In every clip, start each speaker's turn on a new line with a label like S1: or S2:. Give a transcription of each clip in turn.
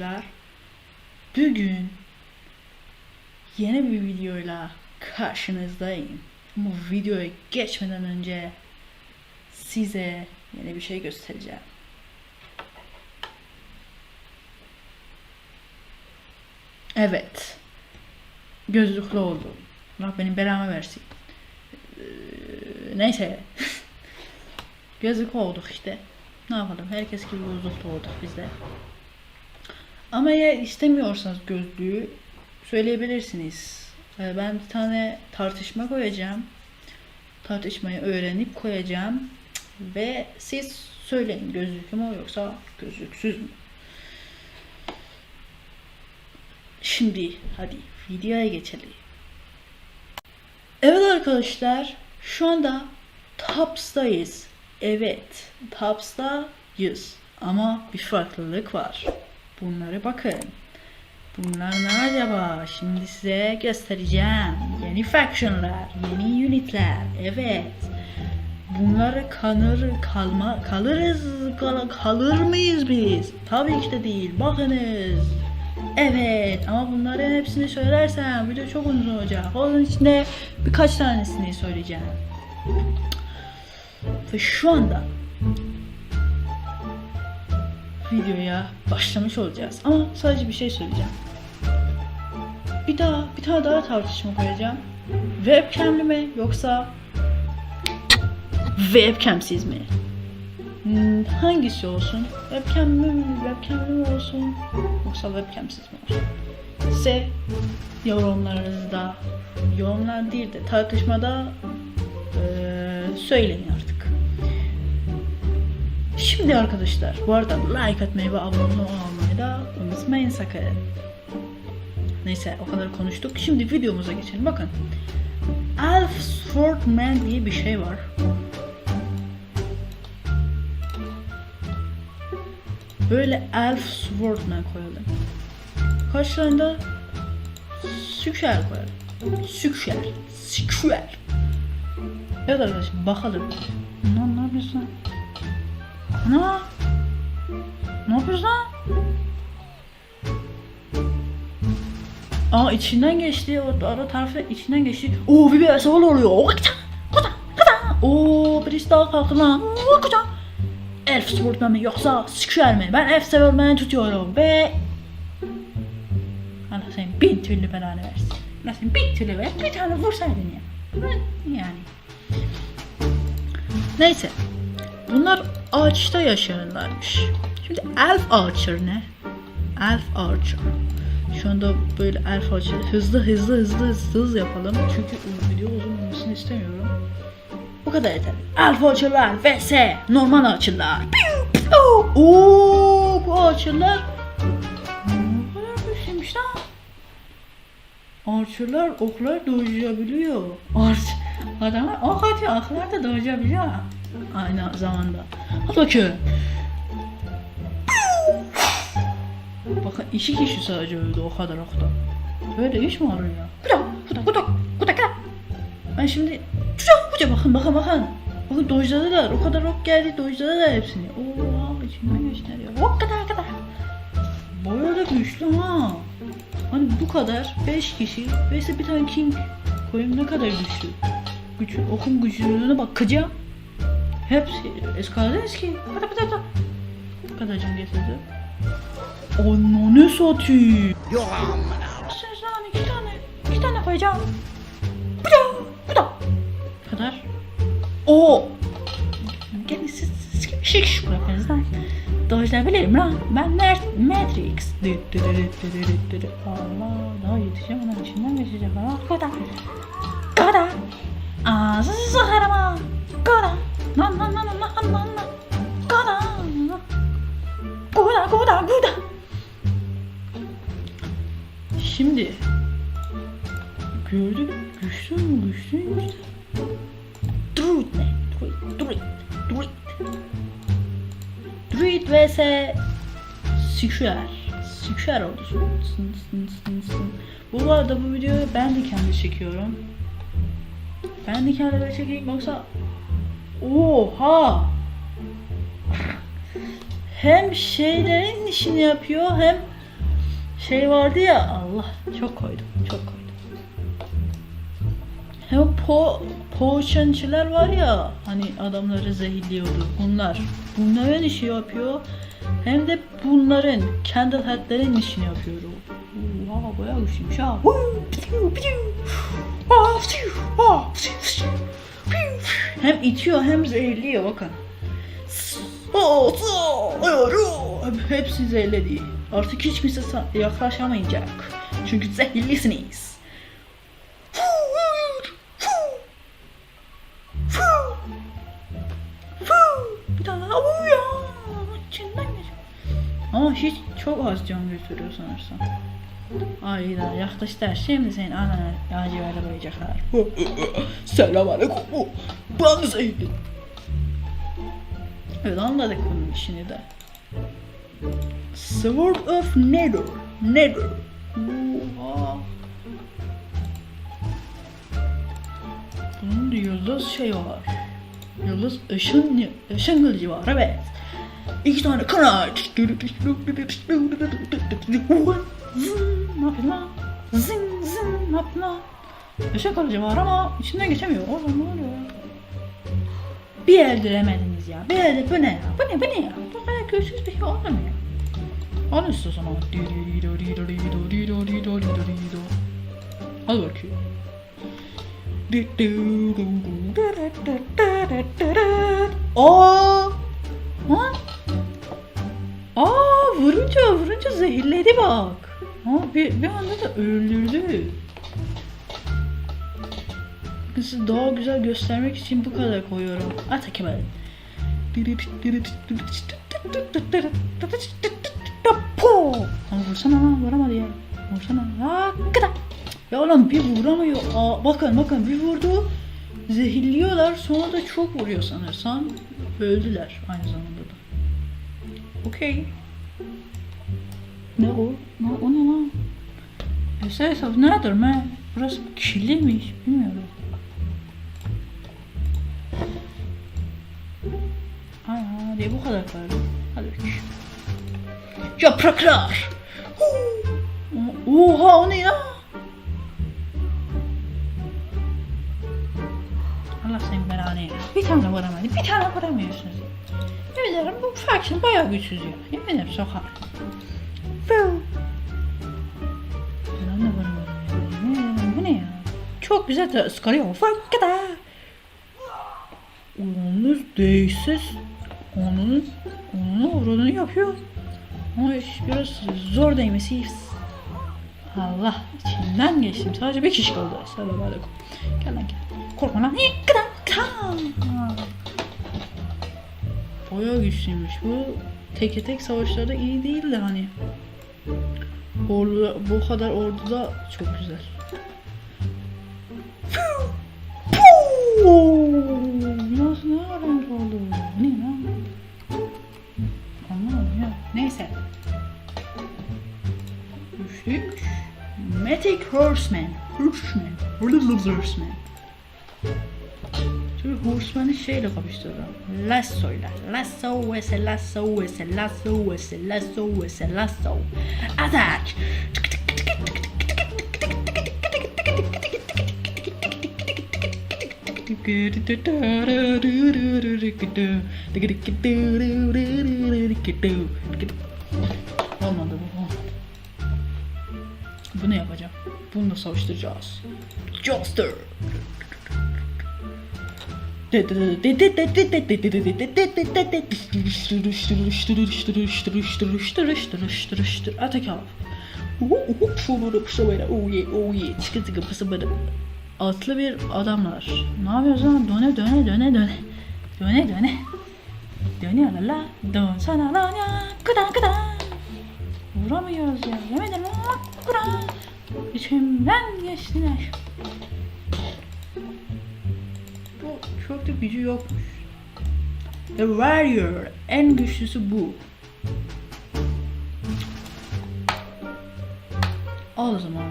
S1: arkadaşlar. Bugün yeni bir videoyla karşınızdayım. Ama videoya geçmeden önce size yeni bir şey göstereceğim. Evet. Gözlüklü oldum. Allah benim belamı versin. Ee, neyse. Gözlüklü olduk işte. Ne yapalım? Herkes gibi gözlüklü olduk biz de. Ama eğer istemiyorsanız gözlüğü söyleyebilirsiniz. Ee, Ben bir tane tartışma koyacağım. Tartışmayı öğrenip koyacağım. Ve siz söyleyin gözlüklü mü yoksa gözlüksüz mü? Şimdi hadi videoya geçelim. Evet arkadaşlar şu anda Tops'tayız. Evet Tops'tayız. Ama bir farklılık var. Bunlara bakın. Bunlar ne acaba? Şimdi size göstereceğim. Yeni factionlar, yeni unitler. Evet. Bunları kanır kalma kalırız kal- kalır mıyız biz? Tabii ki de değil. Bakınız. Evet ama bunların hepsini söylersem video çok uzun olacak. Onun içinde birkaç tanesini söyleyeceğim. Ve şu anda videoya başlamış olacağız. Ama sadece bir şey söyleyeceğim. Bir daha bir tane daha tartışma koyacağım. Webcam'li mi yoksa webcamsiz mi? Hmm, hangisi olsun? Webcam mi, webcamli mi olsun? Yoksa webcamsiz mi olsun? Size yorumlarınızda, yorumlar değil de tartışmada eee söyleyin artık. Şimdi arkadaşlar bu arada like atmayı ve abone olmayı da unutmayın sakın. Neyse o kadar konuştuk. Şimdi videomuza geçelim. Bakın. Elf Swordman diye bir şey var. Böyle Elf Swordman koyalım. Karşılarında Sükşer koyalım. Sükşer. Sükşer. Evet arkadaşlar bakalım. Ana! Ne yapıyorsun lan? Aa içinden geçti. O ara tarafı içinden geçti. Oo bir bir savun oluyor. Oo kıta kıta kıta. Oo birisi daha kalktı lan. Oo kıta. Elf sportman mı yoksa Square mi? Ben Elf severmeni tutuyorum ve... Allah senin bin türlü belanı versin. Allah senin bin türlü ver. Bir tane vursaydın ya. Yani. Neyse. Bunlar ağaçta yaşarlarmış. Şimdi elf archer ne? Elf archer. Şu anda böyle elf archer hızlı hızlı hızlı hızlı, hızlı yapalım. Çünkü video uzun olmasını istemiyorum. Bu kadar yeter. Elf archerlar vs normal archerlar. Piu, piu. Oo, bu archerlar ne kadar güçlüymüş. Archerlar oklar dojlayabiliyor. Arch adamlar ok atıyor, oklar da dojlayabiliyor. Aynı zamanda. Hadi bakayım. Bakın iki kişi sadece öldü o kadar okta. Böyle iş mi olur ya? Kuda, kuda, kuda, kuda. Ben şimdi kuda, kuda bakın bakın bakın. Bakın dojladılar. O kadar ok geldi dojladılar hepsini. Oo, içinden geçtiler ya. Hop kadar kadar. Bayağı da güçlü ha. Hani bu kadar 5 kişi ve bir tane king koyun ne kadar güçlü. Güç, okun güçlülüğüne bakacağım. Hepsi eskaladı eski. Hadi hadi hadi. Kadarcım getirdi. Ananı satayım.
S2: Yok amına.
S1: Lan iki tane. iki tane koyacağım. Bu da. Bu da. Kadar. Oo. Gelin siz siz şık şık bırakınız lan. Dojlayabilirim lan. Ben Mer- Matrix. Allah daha yetişeceğim onun içinden geçecek. Kadar. Kadar. Ağzı sıkarım ha. Kadar. Lan lan lan lan lan lan. Kadar. Kuda kuda kuda. Şimdi gördük güçlü mü güçlüymüş de. Druid ne? Druid, Druid, Druid. Druid vs Sikşer. Sikşer oldu. Sın, sın, sın, sın. Bu arada bu videoyu ben de kendi çekiyorum. Ben de kendime çekeyim yoksa Oha! hem şeylerin işini yapıyor hem şey vardı ya Allah çok koydum çok koydum. Hem po poğaçancılar var ya hani adamları zehirliyordu bunlar. Bunların işi yapıyor. Hem de bunların kendi hatların işini yapıyor. Vaa bayağı güçlüymüş ha. Hem itiyor hem zehirliyor bakın. Hepsi zehirledi. Artık hiç kimse yaklaşamayacak. Çünkü zehirlisiniz. Bir daha vuruyor. İçinden geçiyor. Ama hiç çok az can götürüyor sanırsam. Ayda yaklaştılar. Şimdi senin anana laciverde koyacaklar. Selam aleyküm. Ben zehirli. Evet anladık bunun işini de. Sword of Nether. Nether. Oha. Bunun yıldız şey var. Yıldız ışın, ışın kılıcı var evet. İki tane kanat. Zın, lan? Zın zın lan? Işın kılıcı var ama içinden geçemiyor. Oğlum ne oluyor? Bir öldüremediniz ya. Bir öldür bu ne ya? Bu ne bu ne ya? Bu kadar güçsüz bir şey olur mu ya? Al istiyorsan al. Al bakayım. Aa! Ha? Aa vurunca vurunca zehirledi bak. Ha, bir, bir anda da öldürdü. Sizi daha güzel göstermek için bu kadar koyuyorum. At Kemal. Ama vursana lan vuramadı ya. Vursana. Aa. Ya oğlum bir vuramıyor. Aa, bakın bakın bir vurdu. Zehirliyorlar sonra da çok vuruyor sanırsam. Öldüler aynı zamanda da. Okey. Ne o? Ne, o ne lan? Esas nedir mi? Burası kirliymiş bilmiyorum. Ay hadi bu kadar kaldı. Hadi bakayım. Yapraklar. Oha o ne ya? Allah senin belanı ya. Bir tane vuramadı. Bir tane vuramıyorsunuz. Yemin ederim bu faction bayağı güçsüz ya. Yemin ederim sokar. Güzel de ıskarıyor. Fakada. Yalnız değişsiz onun onun uğrunu yapıyor. Ama iş biraz zor değmesi. Allah içinden geçtim. Sadece bir kişi kaldı. Selam aleyküm. Gel lan gel. Korkma lan. Bayağı güçlüymüş bu. Teke tek savaşlarda iyi değil de hani. Ordu, bu kadar orduda çok güzel. Nasıl ne öğrenci oldu? Ne lan? Anlamadım ya. Neyse. Üçlük. Magic Horseman. Horseman. Horseman. Şimdi Horseman'ı şeyle kapıştırdım. Lasso'yla. Lasso vs lasso vs lasso vs lasso vs lasso. Attack! Olmadı bu. Bunu yapacağım. Bunu da savaştıracağız. Joster. Atak abi. Atlı bir adamlar. Ne yapıyoruz lan? Döne döne döne döne. Döne döne. Dönüyorlar la. Dön sana lan ya. Kıdan kıdan. Vuramıyoruz ya. Yemedim ama kıdan. İçimden geçtiler. Bu çok da gücü yokmuş. The Warrior. En güçlüsü bu. Al o zaman.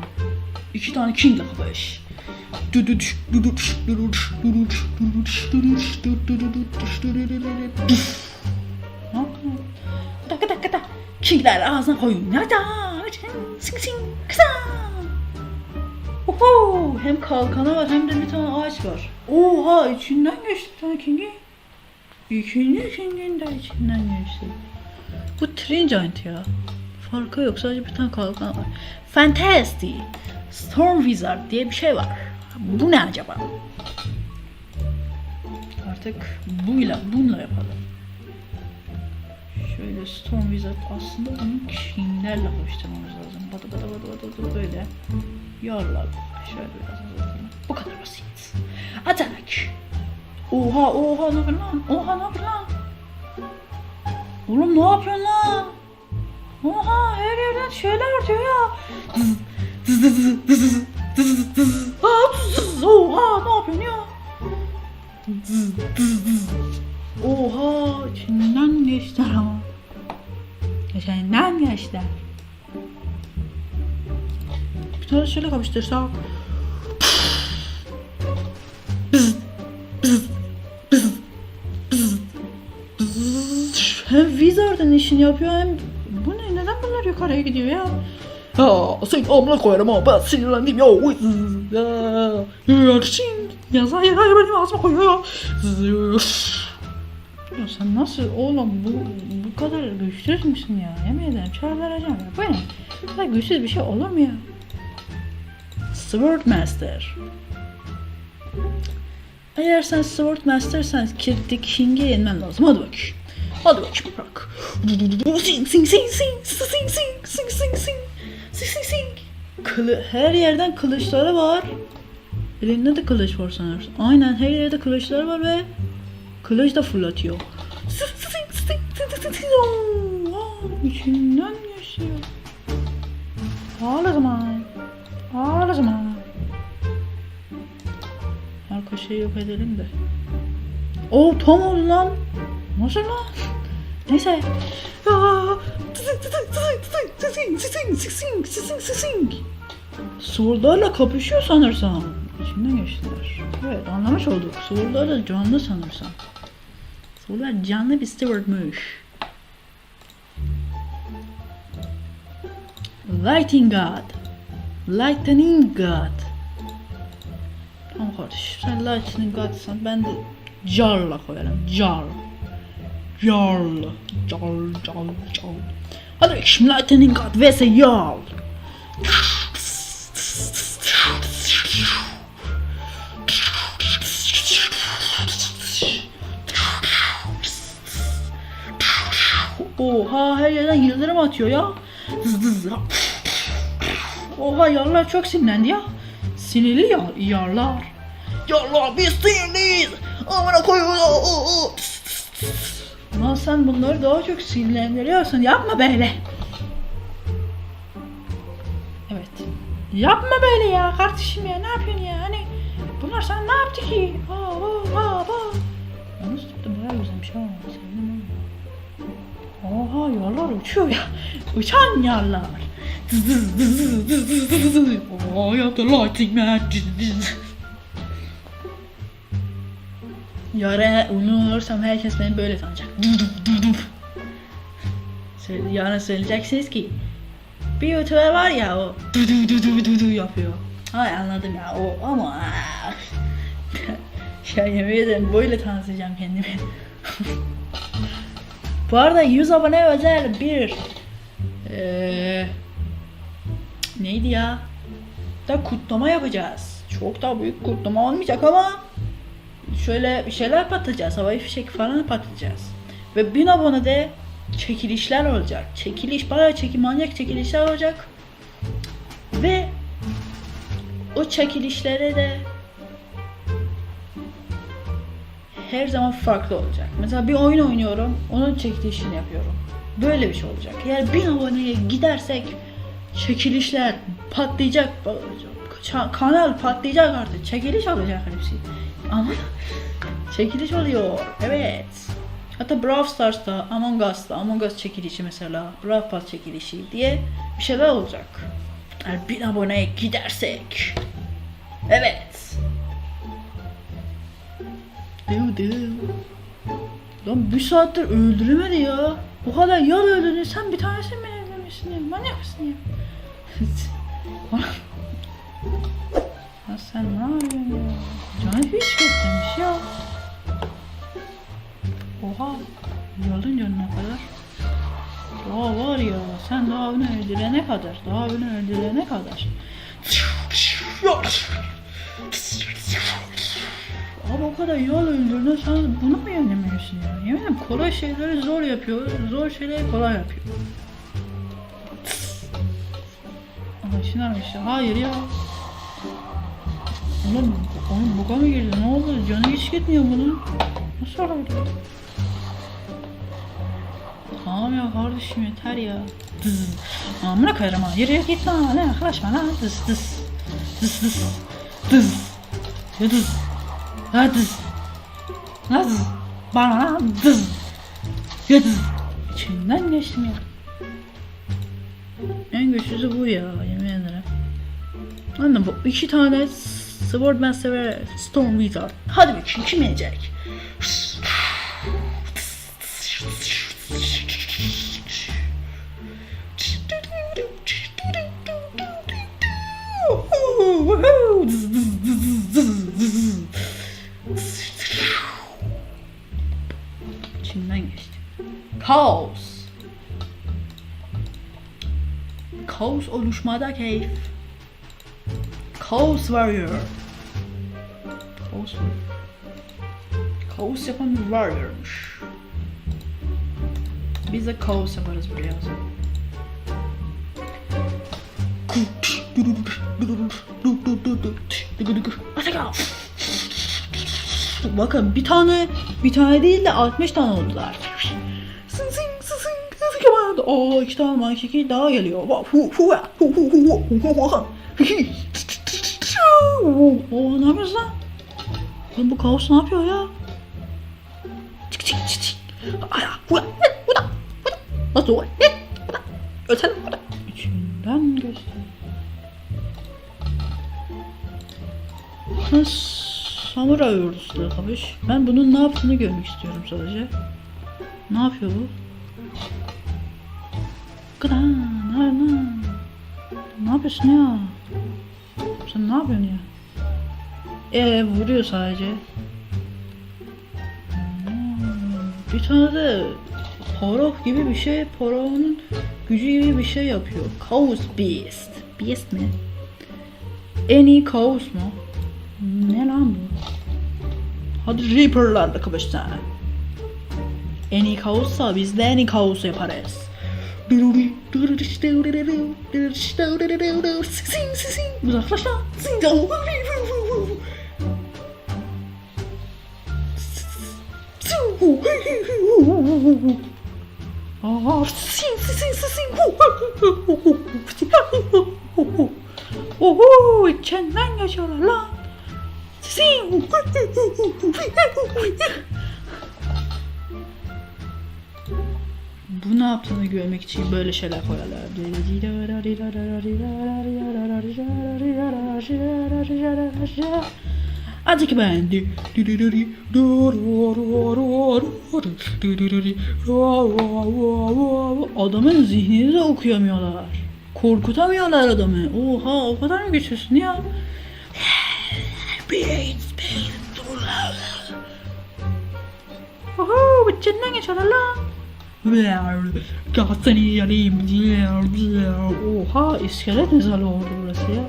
S1: İki tane King kapış. Ne yaptın? Kingler ağzına koyun. Nerede? Sing sing kısa. Oho, hem kalkanı var hem de bir tane ağaç var. Oha içinden geçti bir tane kingi. İkinci kingin de içinden geçti. Bu Train Giant ya. Farkı yok sadece bir tane kalkan var. Fantastic. Storm Wizard diye bir şey var. Bu ne acaba? Artık buyla, bununla yapalım. Şöyle Storm Wizard aslında bunu kinglerle koşturmamız lazım. Bada bada bada bada böyle. Yarlar. Şöyle biraz azaltalım. Bu kadar basit. Atak. Oha oha ne yapıyorsun lan? Oha ne yapıyorsun lan? Oğlum ne yapıyorsun lan? Oha her yerden şeyler atıyor ya. Zız, zız, zız, zız, zız, zız, zız. Aa, zız, Oha ne yapıyorsun ya? Zız, zız, zız. Oha içinden geçtiler ama. İçinden geçtiler. Bir tane şöyle kapıştırsak. Hem Wizard'ın işini yapıyor hem bu ne neden bunlar yukarıya gidiyor ya? Ya sen amına koyarım ben sinirlendim ya. Yarışın. Ya hayır hayır benim ağzıma koyuyor ya. Ya sen nasıl oğlum bu bu kadar güçsüz müsün ya? Yemin ederim çağıracağım ya. Bu ne? Güçsüz bir şey olur mu ya? Sword Master. Eğer sen Sword Master'sen Kirti King'e yenmen lazım. Hadi bakayım. Hadi bakayım bırak. Sing sing sing sing sing sing sing sing sing sing sing sing. Kılı, her yerden kılıçları var. Elinde de kılıç var sanırsın. Aynen her yerde kılıçları var ve kılıç da fırlatıyor. Sing sing sing sing sing sing. Aa, İçinden geçiyor. Ağla zaman. Ağla zaman. Yok edelim de. Oo tam oldu lan. Nasıl lan? Neyse. Surlarla kapışıyor sanırsam. İçimden geçtiler. Evet anlamış olduk. Surlar da canlı sanırsam. Surlar canlı bir stewardmuş. Lighting God. Lightning God. Tamam kardeşim sen Lightning God'san ben de Jar'la koyarım. Jar. Jarl. Jarl, Jarl, Jarl. Hadi şimdi Lightning God vs Jarl. Oha her yerden yıldırım atıyor ya. Oha yarlar çok sinirlendi ya. Sinirli yar, yarlar. Yarlar biz sinirliyiz. Amına koyuyor. Lan sen bunları daha çok sinirlendiriyorsun. Yapma böyle. Evet. Yapma böyle ya kardeşim ya. Ne yapıyorsun ya? Hani bunlar sana ne yaptı ki? Aa, aa, aa, aa. Yalnız da bayağı güzelmiş ha. Sevdim ha. Oha yarlar uçuyor ya. Uçan yarlar. Oh, I the lighting man. Yarın ünlü herkes beni böyle tanıyacak. Yarın söyleyeceksiniz ki bir youtuber var ya o du du du du du du yapıyor. Ay anladım ya o ama ya yemin ederim böyle tanıtacağım kendimi. Bu arada 100 abone özel bir eee neydi ya? Da kutlama yapacağız. Çok da büyük kutlama olmayacak ama şöyle bir şeyler patlatacağız. Havai fişek falan patlatacağız. Ve 1000 abonede çekilişler olacak. Çekiliş bayağı çekim manyak çekilişler olacak. Ve o çekilişlere de her zaman farklı olacak. Mesela bir oyun oynuyorum, onun çekilişini yapıyorum. Böyle bir şey olacak. Eğer 1000 aboneye gidersek çekilişler patlayacak. Kanal patlayacak artık. Çekiliş olacak hepsi. Ama çekiliş oluyor. Evet. Hatta Brawl Stars'ta, Among Us'ta, Among Us çekilişi mesela, Brawl Pass çekilişi diye bir şeyler olacak. Eğer 1000 aboneye gidersek. Evet. Du du. Lan bir saattir öldüremedi ya. O kadar yol öldürdün sen bir tanesini mi evlenmişsin ya? Manyak mısın ya? sen ne yapıyorsun ya? Canı hiç gitmemiş ya. Oha. Yolun canına kadar. Daha var ya sen daha onu öldürene kadar. Daha onu öldürene kadar. Abi o kadar yol öldürdün sen bunu mu yenemiyorsun ya? Yemin ederim kolay şeyleri zor yapıyor, zor şeyleri kolay yapıyor. Ama işte. Hayır ya. Oğlum, onun buga mı girdi? Ne oldu? Canı hiç gitmiyor bunun. Nasıl oldu? Tamam ya kardeşim yeter ya. Dız. Amına koyarım ha. Yürü git lan. Ne yaklaşma lan. Dız dız. Dız dız. Dız. Ya dız. Ha dız. Ha dız. Bana lan dız. Ya dız. İçinden geçtim ya. En güçlüsü bu ya yemin ederim. Anladın bu iki tane Swordmaster ve Stone Wizard. Hadi bakayım kim yenecek? İçinden geçti. Kaos. Kaos oluşmada keyif. Kaos Warrior. Kaos Warrior. Kaos yapan bir warrior'muş. Biz de kaos yaparız buraya o zaman. Bakın bir tane bir tane değil de 60 tane oldular. Oo iki tane mankiki daha geliyor. Oo, oo, ne yapıyorsun lan? Oğlum bu kaos ne yapıyor ya? Çık çık çık çık. Ara, bura, bura, bura. Nasıl o? Ne? Bura. Öten bura. İçinden göster. Samuray ordusu kamış. Ben bunun ne yaptığını görmek istiyorum sadece. Ne yapıyor bu? Gıdan, ne yapıyorsun ya? Sen ne yapıyorsun ya? Ee vuruyor sadece. Hmm, Bir tane de Porok gibi bir şey, Porok'un gücü gibi bir şey yapıyor. Chaos Beast. Beast mi? En iyi Chaos mu? Ne lan bu? Hadi Reaper'lar da kapışsın. En iyi kaossa biz de en iyi kaos yaparız. Uzaklaş lan. Oho, içinden geçiyorlar lan. Bu ne yaptığını görmek için böyle şeyler koyarlar. Azıcık beğendi. Adamın zihnini de okuyamıyorlar. Korkutamıyorlar adamı. Oha o kadar mı güçlüsün ya? Oho, içinden geçiyorlar lan. Seni yarayım. Oha iskelet mezarı oldu burası ya.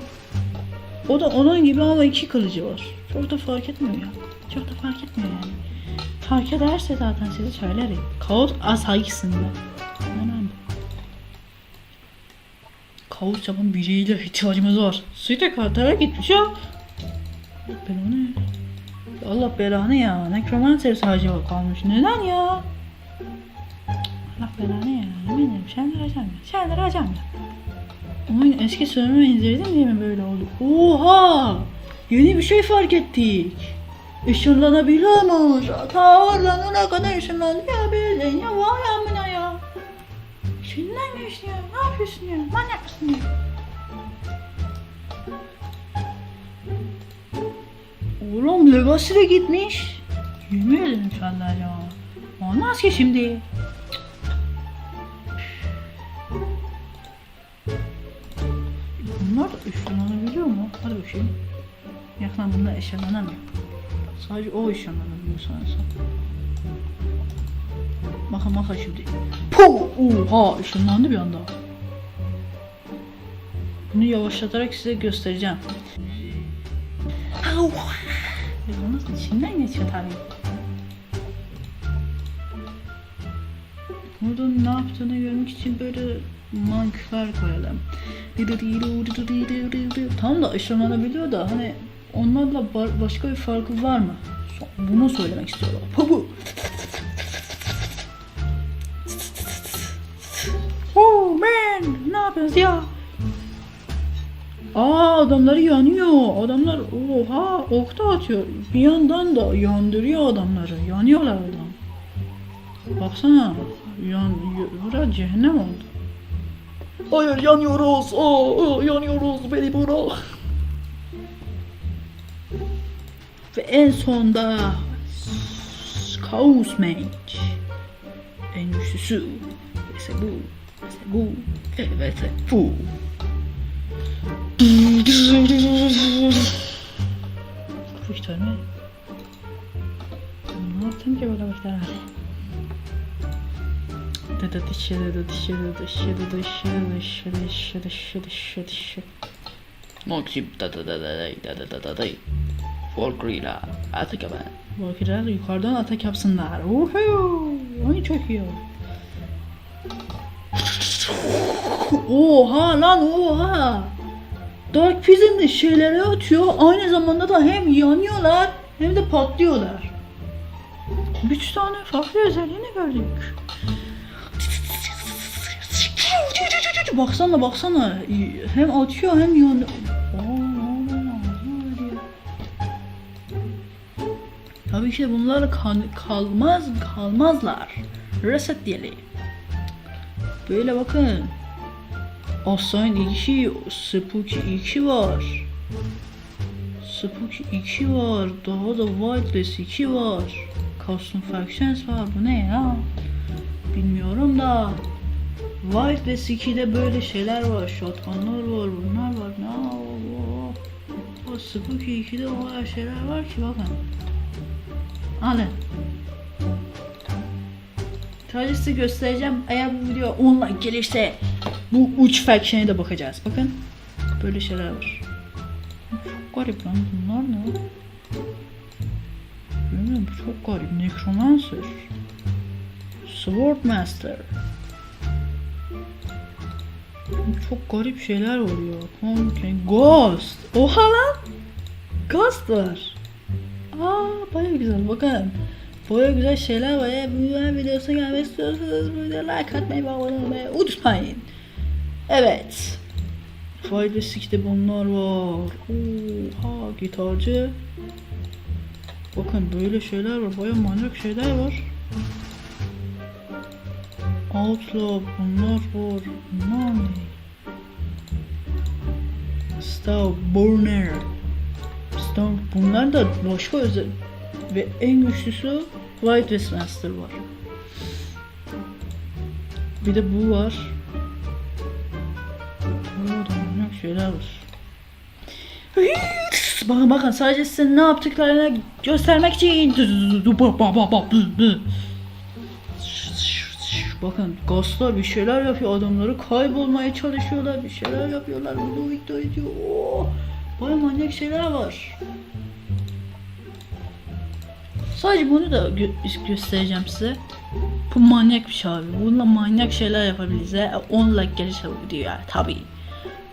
S1: O da onun gibi ama iki kılıcı var. Çok da fark etmiyor ya. Çok da fark etmiyor yani. Fark ederse zaten size söylerim. Kaos asaysında. Önemli. Kaos yapan biriyle ihtiyacımız var. Site kartlara gitmiş ya. Belanı. Allah belanı ya. Necromancer sadece kalmış. Neden ya? Allah belanı ya. Yemin ederim Şenler Acan ya. Şenler Acan ya. Oyun eski sürümü indirdim diye mi böyle oldu? Oha! Yeni bir şey fark ettik. Işınlanabiliyormuş. Ta oradan kadar ışınlandı ya böyle. Ya vay amına ya. Işınlan geçti ya. Ne yapıyorsun ya? Manyak mısın ya? Oğlum Legacy'de gitmiş. Yemin ederim senden ya. Olmaz ki şimdi. Bunlar da ışınlanabiliyor mu? Hadi bakayım. Bunlar ışınlanamıyor. Sadece o ışınlanabiliyor sanırsam. Bakın bakın şimdi. Puh! Oha! ışınlandı bir anda. Bunu yavaşlatarak size göstereceğim. Au! Yalnız içinden geçiyor tabii. Burada ne yaptığını görmek için böyle manklar koyalım. Tam da ışınlanabiliyor da hani onlarla ba- başka bir farkı var mı? Bunu söylemek istiyorlar. Bu. Oh man, ne yapıyorsunuz ya? Aa adamları yanıyor. Adamlar oha okta atıyor. Bir yandan da yandırıyor adamları. Yanıyorlar adam. Baksana. Yan, bura cehennem oldu. Hayır yanıyoruz. Aa, yanıyoruz beni bırak. Ve en sonda Kaos Mage. En güçlüsü. İşte bu. İşte bu. Evet bu. Kuşlar mı? Ne yaptım ki böyle kuşlar? Dıdı dışarı dı dışarı dışarı dışarı dışarı dışarı dışarı dışarı dışarı Maxim da da da da da da da da da Volkrila atak hemen Volkriler yukarıdan atak yapsınlar. Uhu! Ay çok iyi. Oha lan oha! Dark Prison'da şeyleri atıyor. Aynı zamanda da hem yanıyorlar hem de patlıyorlar. Üç tane farklı özelliğini gördük. Baksana baksana. Hem atıyor hem yanıyor. Tabii ki bunlar kan- kalmaz kalmazlar. Reset diyelim. Böyle bakın. Assign 2, Spooky 2 var. Spooky 2 var. Daha da Whiteless 2 var. Custom Factions var. Bu ne ya? Bilmiyorum da. Ve Siki'de böyle şeyler var. Shotgunlar var. Bunlar var. Ne o? O Spooky 2'de o kadar şeyler var ki bakın. Alın. Sadece göstereceğim. Eğer bu video 10 like gelirse bu uç faction'e de bakacağız. Bakın. Böyle şeyler var. Çok garip lan. Bunlar ne? Bilmiyorum bu çok garip. Necromancer. Swordmaster. Çok garip şeyler oluyor. Ghost. Oha lan. Ghost var. Aa baya güzel bakın. Baya güzel şeyler var. Bu videonun videosuna gelmek istiyorsanız videoya like atmayı ve abone olmayı unutmayın. Evet. Ve Six'te bunlar var. Oha gitarcı. Bakın böyle şeyler var. Baya manyak şeyler var. Outlaw bunlar var. Bunlar ne? Burner. Stav bunlar da başka özel ve en güçlüsü White Westmaster var. Bir de bu var. Burada manyak şeyler var. Bakın bakın sadece size ne yaptıklarını göstermek için. Bakın Ghostlar bir şeyler yapıyor adamları kaybolmaya çalışıyorlar bir şeyler yapıyorlar bunu iddia ediyor Oo, baya manyak şeyler var. Sadece bunu da gö- göstereceğim size. Bu manyak bir şey abi. Bununla manyak şeyler yapabiliriz. Eğer 10 like gelirse bu videoya tabi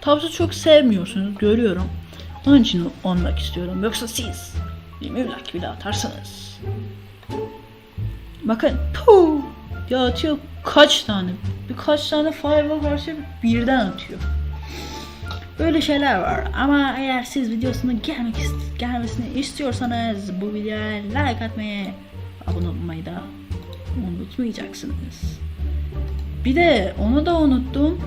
S1: Tabi çok sevmiyorsunuz görüyorum. Onun için 10 like istiyorum. Yoksa siz 20 like bile atarsınız. Bakın puh! Ya atıyor kaç tane? Birkaç tane fire'a karşı birden atıyor. Böyle şeyler var ama eğer siz videosuna gelmek ist- gelmesini istiyorsanız bu videoya like atmayı, abone olmayı da unutmayacaksınız. Bir de onu da unuttum.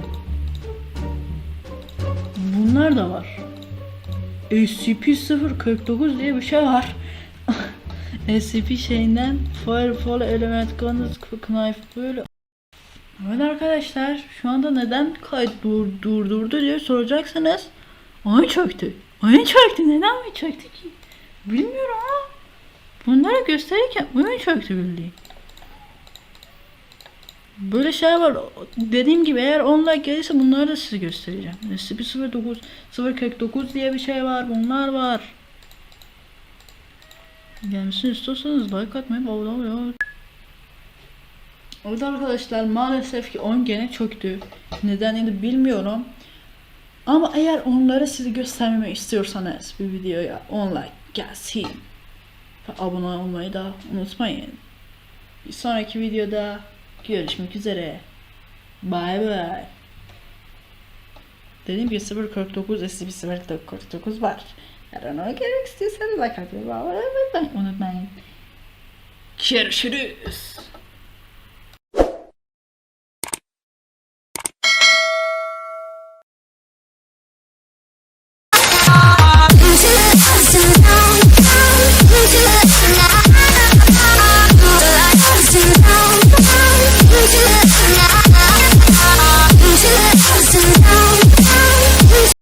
S1: Bunlar da var. SCP-049 diye bir şey var. SCP şeyinden Firefall Element Guns Knife böyle Evet arkadaşlar şu anda neden kayıt dur, durdurdu diye soracaksınız. Oyun çöktü. Oyun çöktü. Neden oyun çöktü ki? Bilmiyorum ama bunları gösterirken oyun çöktü bildiğin. Böyle şey var. Dediğim gibi eğer onlar gelirse bunları da size göstereceğim. SCP-09, 049 diye bir şey var. Bunlar var. Gelmesini istiyorsanız like atmayı abone Evet arkadaşlar maalesef ki oyun gene çöktü. Nedenini bilmiyorum. Ama eğer onları size göstermemi istiyorsanız bir videoya 10 like gelsin. Ve abone olmayı da unutmayın. Bir sonraki videoda görüşmek üzere. Bye bye. Dediğim gibi 049 SCP-049 var. Eğer ona gelmek istiyorsanız like atmayı unutmayın. Görüşürüz.